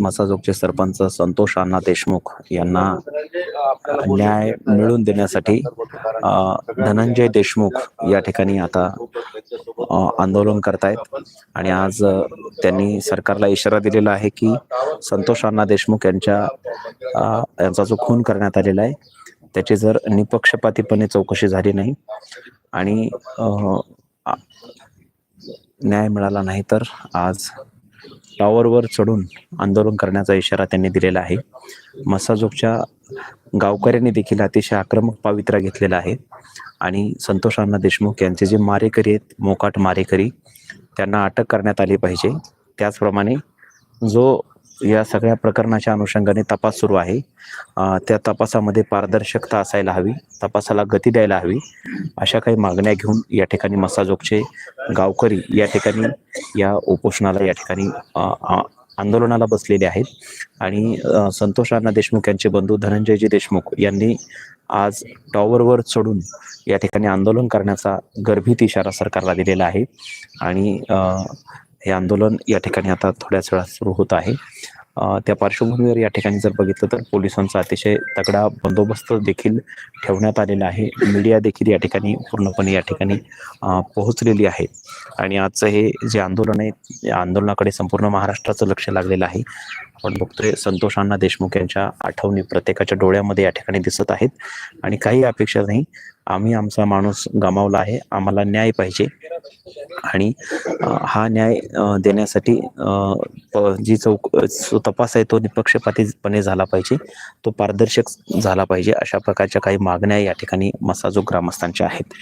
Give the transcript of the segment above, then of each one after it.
मसाजोगचे सरपंच संतोष अण्णा देशमुख यांना न्याय मिळवून देण्यासाठी धनंजय देशमुख या ठिकाणी आता आंदोलन करतायत. आणि आज त्यांनी सरकारला इशारा दिलेला आहे की संतोष अण्णा देशमुख यांच्या यांचा जो खून करण्यात आलेला आहे त्याची जर निपक्षपातीपणे चौकशी झाली नाही आणि न्याय मिळाला नाही तर आज टॉवरवर चढून आंदोलन करण्याचा इशारा त्यांनी दिलेला आहे. मसाजोगच्या गावकऱ्यांनी देखील अतिशय आक्रमक पावित्र्य घेतलेला आहे. आणि संतोष अण्णा देशमुख यांचे जे मारेकरी आहेत मोकाट मारेकरी त्यांना अटक करण्यात आली पाहिजे. त्याचप्रमाणे जो या सगळ्या प्रकरणाच्या अनुषंगाने तपास सुरू आहे. त्या तपासामध्ये पारदर्शकता असायला हवी तपासाला गती द्यायला हवी. अशा काही मागण्या घेऊन या ठिकाणी मसाजोगचे गावकरी या ठिकाणी या उपोषणाला या ठिकाणी आंदोलनाला बसलेले आहेत. आणि संतोष राणा देशमुख यांचे बंधू धनंजयजी देशमुख यांनी आज टॉवरवर चढून या ठिकाणी आंदोलन करण्याचा गर्भित इशारा सरकारला दिलेला आहे. आणि हे आंदोलन या ठिकाणी आता थोड्याच वेळात सुरू होत आहे. त्या पार्श्वभूमीवर या ठिकाणी जर बघितलं तर पोलिसांचा अतिशय तगडा बंदोबस्त देखील ठेवण्यात आलेला आहे. मीडिया देखील या ठिकाणी पूर्णपणे या ठिकाणी पोहोचलेली आहे. आणि आजचं हे जे आंदोलन आहे या आंदोलनाकडे संपूर्ण महाराष्ट्राचं लक्ष लागलेलं आहे. आपण बघतोय संतोष अण्णा देशमुख यांच्या आठवणी प्रत्येकाच्या डोळ्यामध्ये या ठिकाणी दिसत आहेत. आणि काही अपेक्षा नाही आम्ही आमचा माणूस गमावला आहे. आम्हाला न्याय पाहिजे. आणि हा न्याय देण्यासाठी जी चौक तपास आहे तो निपक्षपातीपणे झाला पाहिजे तो पारदर्शक झाला पाहिजे अशा प्रकारच्या काही मागण्या या ठिकाणी मसाजो ग्रामस्थांच्या आहेत.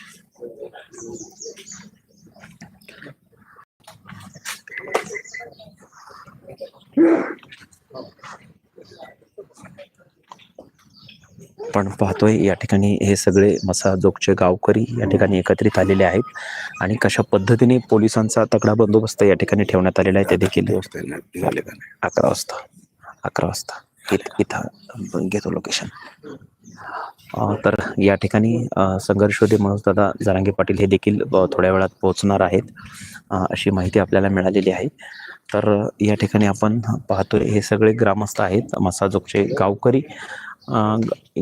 आपण पाहतोय या ठिकाणी हे सगळे मसाजोगचे गावकरी या ठिकाणी एकत्रित आलेले आहेत. आणि कशा पद्धतीने पोलिसांचा तगडा बंदोबस्त या ठिकाणी ठेवण्यात आलेला आहे ते देखील अकरा वाजता. अकरा वाजता. इथं घेतो लोकेशन तर या ठिकाणी संघर्षोदे मनोज दादा जरांगे पाटील हे देखील थोड्या वेळात पोहोचणार आहेत. अशी माहिती आपल्याला मिळालेली आहे. तर या ठिकाणी आपण पाहतोय हे सगळे ग्रामस्थ आहेत मसाजोगचे गावकरी.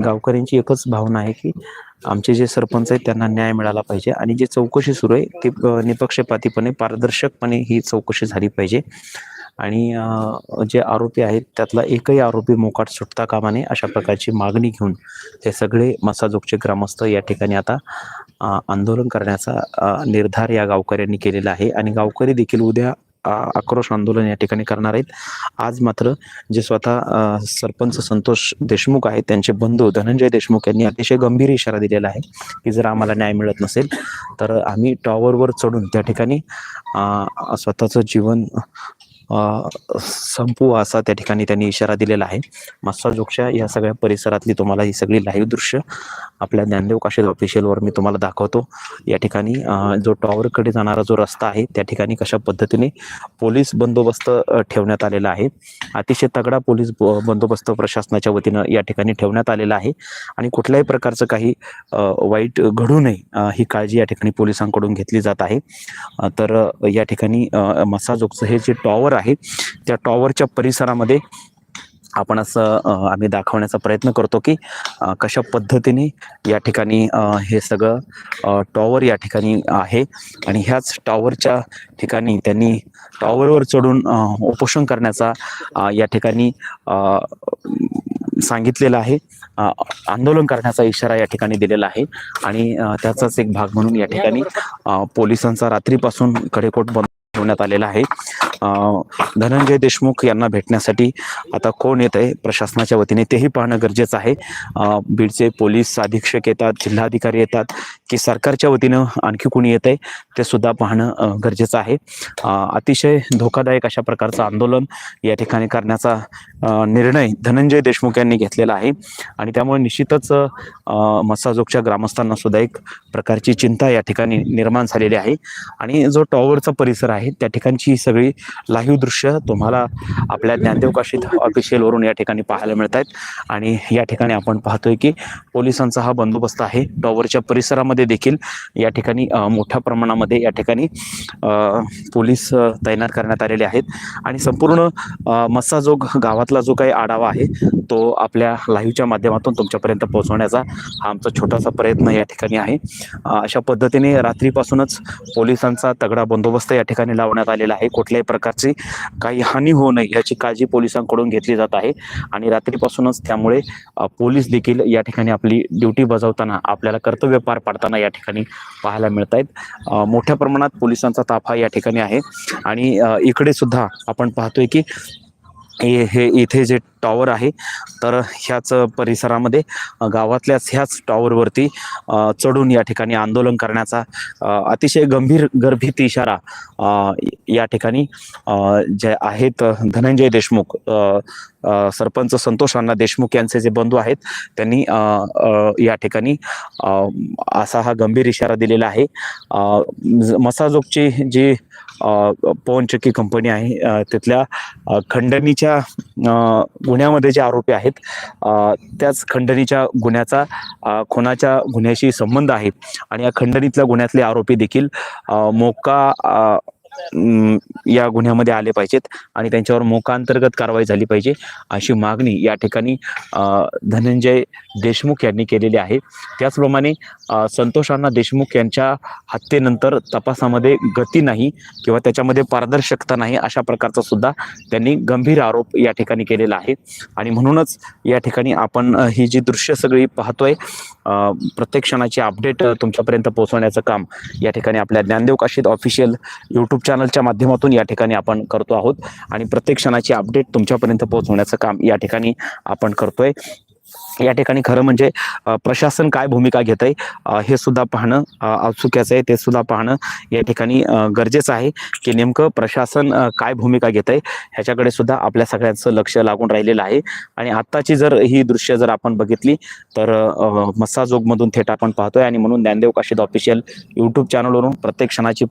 गावकऱ्यांची एकच भावना आहे की आमचे जे सरपंच आहेत त्यांना न्याय मिळाला पाहिजे आणि जे चौकशी सुरू आहे ती निपक्षपातीपणे पारदर्शकपणे ही चौकशी झाली पाहिजे. आणि जे आरोपी आहेत त्यातला एकही आरोपी मोकाट सुटता कामा नये अशा प्रकारची मागणी घेऊन हे सगळे मसाजोगचे ग्रामस्थ या ठिकाणी आता आंदोलन करण्याचा निर्धार या गावकऱ्यांनी केलेला आहे. आणि गावकरी देखील उद्या आक्रोश आंदोलन या ठिकाणी करणार आहेत. आज मात्र जे स्वतः सरपंच संतोष देशमुख आहेत त्यांचे बंधू धनंजय देशमुख यांनी अतिशय गंभीर इशारा दिलेला आहे की जर आम्हाला न्याय मिळत नसेल तर आम्ही टॉवरवर चढून त्या ठिकाणी स्वतःचं जीवन संपू असा त्या ठिकाणी त्यांनी इशारा दिलेला आहे. मस्साजोगच्या या सगळ्या परिसरातली तुम्हाला ही सगळी लाईव्ह दृश्य आपल्या ज्ञानदेव काशेद ऑफिशियलवर मी तुम्हाला दाखवतो. या ठिकाणी जो टॉवरकडे जाणारा जो रस्ता आहे त्या ठिकाणी कशा पद्धतीने पोलीस बंदोबस्त ठेवण्यात आलेला आहे. अतिशय तगडा पोलीस ब- बंदोबस्त प्रशासनाच्या वतीनं या ठिकाणी ठेवण्यात आलेला आहे. आणि कुठल्याही प्रकारचं काही वाईट घडू नये ही काळजी या ठिकाणी पोलिसांकडून घेतली जात आहे. तर या ठिकाणी अ, मसाजोगचं हे जे टॉवर आहे. त्या टॉवरच्या परिसरामध्ये आपण असं आम्ही दाखवण्याचा प्रयत्न करतो की कशा पद्धतीने या ठिकाणी हे सगळं टॉवर या ठिकाणी आहे आणि ह्याच टॉवरच्या ठिकाणी त्यांनी टॉवरवर चढून उपोषण करण्याचा या ठिकाणी सांगितलेलं आहे. आंदोलन करण्याचा इशारा या ठिकाणी दिलेला आहे आणि त्याचाच एक भाग म्हणून या ठिकाणी पोलिसांचा रात्रीपासून कडेकोट बंद ठेवण्यात आलेला आहे. धनंजय देशमुख यांना भेटण्यासाठी आता कोण येत आहे प्रशासनाच्या वतीने तेही पाहणं गरजेचं आहे. बीडचे पोलीस अधीक्षक येतात जिल्हाधिकारी येतात की सरकारच्या वतीनं आणखी कोणी येत आहे ते सुद्धा पाहणं गरजेचं आहे. अतिशय धोकादायक अशा प्रकारचं आंदोलन या ठिकाणी करण्याचा निर्णय धनंजय देशमुख यांनी घेतलेला आहे. आणि त्यामुळे निश्चितच मसाजोगच्या ग्रामस्थांना सुद्धा एक प्रकारची चिंता या ठिकाणी निर्माण झालेली आहे. आणि जो टॉवरचा परिसर आहे त्या ठिकाणची सगळी लाईव्ह दृश्य तुम्हाला आपल्या ज्ञानदेवकाशीत ऑफिशियलवरून या ठिकाणी पाहायला मिळत आहेत आणि या ठिकाणी आपण पाहतोय की पोलिसांचा हा बंदोबस्त आहे. टॉवरच्या परिसरामध्ये देखील या ठिकाणी मोठ्या प्रमाणामध्ये या ठिकाणी पोलीस तैनात करण्यात आलेले आहेत. आणि संपूर्ण मस्साजोग गावातला जो काही आढावा आहे तो आपल्या लाईव्हच्या माध्यमातून तुमच्यापर्यंत पोहोचवण्याचा हा आमचा छोटासा प्रयत्न या ठिकाणी आहे. अशा पद्धतीने रात्रीपासूनच पोलिसांचा तगडा बंदोबस्त या ठिकाणी लावण्यात आलेला आहे. कुठल्याही प्रकारची काही हानी होऊ नये याची काळजी पोलिसांकडून घेतली जात आहे. आणि रात्रीपासूनच त्यामुळे पोलीस देखील या ठिकाणी आपली ड्युटी बजावताना आपल्याला कर्तव्य पार पाडताना या ठिकाणी पाहायला मिळत आहेत मोठ्या प्रमाणात पोलिसांचा ताफा या ठिकाणी आहे. आणि इकडे सुद्धा आपण पाहतोय की हे हे इथे जे टॉवर आहे तर ह्याच परिसरामध्ये गावातल्याच ह्याच टॉवरवरती चढून या ठिकाणी आंदोलन करण्याचा अतिशय गंभीर गर्भित इशारा या ठिकाणी जे आहेत धनंजय देशमुख सरपंच संतोष अण्णा देशमुख यांचे जे बंधू आहेत त्यांनी या ठिकाणी असा हा गंभीर इशारा दिलेला आहे. मसाजोगची जी पवनचक्की कंपनी आहे. तिथल्या खंडणीच्या गुन्ह्यामध्ये जे आरोपी आहेत अ, त्याच खंडणीच्या गुन्ह्याचा खुनाच्या गुन्ह्याशी संबंध आहे. आणि या खंडणीतल्या गुन्ह्यातले आरोपी देखील मोका या गुन्ह्यामध्ये आले पाहिजेत आणि त्यांच्यावर मोकांतर्गत कारवाई झाली पाहिजे अशी मागणी या ठिकाणी धनंजय देशमुख यांनी केलेली आहे. त्याचप्रमाणे संतोषांना संतोष अण्णा देशमुख यांच्या हत्येनंतर तपासामध्ये गती नाही किंवा त्याच्यामध्ये पारदर्शकता नाही अशा प्रकारचा सुद्धा त्यांनी गंभीर आरोप या ठिकाणी केलेला आहे. आणि म्हणूनच या ठिकाणी आपण ही जी दृश्य सगळी पाहतोय प्रत्येक क्षणाची अपडेट तुमच्यापर्यंत पोहोचवण्याचं काम या ठिकाणी आपल्या ज्ञानदेव काशीद ऑफिशियल यूट्यूब चॅनलच्या माध्यमातून या ठिकाणी आपण करतो आहोत. आणि प्रत्येक क्षणाची अपडेट तुमच्यापर्यंत पोहोचवण्याचं काम या ठिकाणी आपण करतोय. या ठिकाणी खरं म्हणजे प्रशासन काय भूमिका घेत आहे हे सुद्धा पाहणं औत्सुक्याचं आहे ते सुद्धा पाहणं या ठिकाणी गरजेचं आहे की नेमकं प्रशासन काय भूमिका घेत आहे ह्याच्याकडे सुद्धा आपल्या सगळ्यांचं लक्ष लागून राहिलेलं आहे. आणि आत्ताची जर ही दृश्य जर आपण बघितली तर मस्साजोगमधून थेट आपण पाहतोय. आणि म्हणून ज्ञानदेव काशीद ऑफिशियल यूट्यूब चॅनलवरून प्रत्येक क्षणाची